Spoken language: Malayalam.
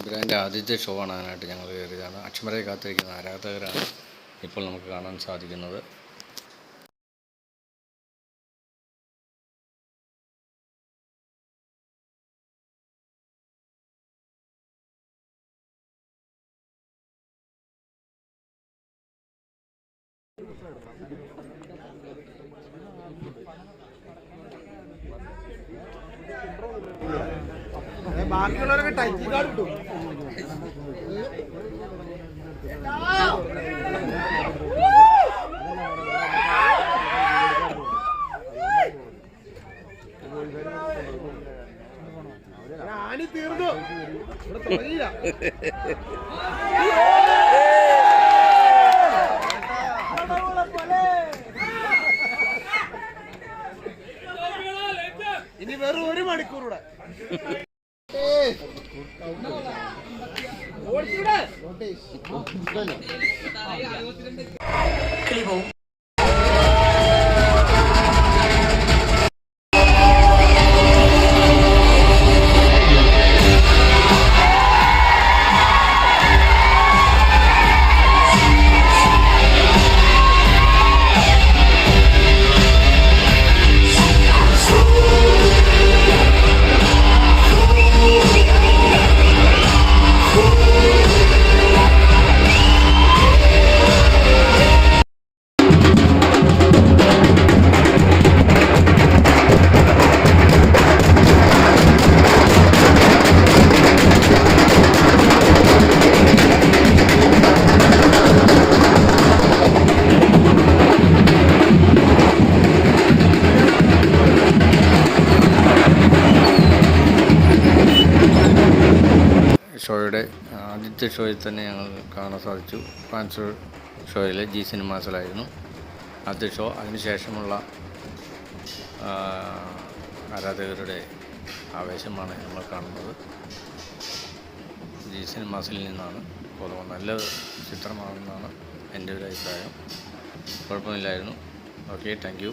എമ്പുരാന്റെ ആദ്യത്തെ ഷോ കാണാനായിട്ട് ഞങ്ങൾ കയറിയതാണ്. അക്ഷമരെ കാത്തിരിക്കുന്ന ആരാധകരാണ് ഇപ്പോൾ നമുക്ക് കാണാൻ സാധിക്കുന്നത്. ബാക്കിയുള്ളവരൊക്കെ ടൈറ്റി കാർഡ് കിട്ടും. ഞാനി തീർന്നു. ഇനി വെറും ഒരു മണിക്കൂർ കൂടെ. 그리고 ഷോയുടെ ആദ്യത്തെ ഷോയിൽ തന്നെ ഞങ്ങൾ കാണാൻ സാധിച്ചു. ഫാൻസ് ഷോയിലെ ജി സിനിമാസിലായിരുന്നു ആദ്യ ഷോ. അതിനുശേഷമുള്ള ആരാധകരുടെ ആവേശമാണ് നമ്മൾ കാണുന്നത്. ജി സിനിമാസിൽ നിന്നാണ് പോകുന്നത് നല്ല ചിത്രമാണെന്നാണ് എന്റെ ഒരു അഭിപ്രായം. കുഴപ്പമില്ലായിരുന്നു. Okay thank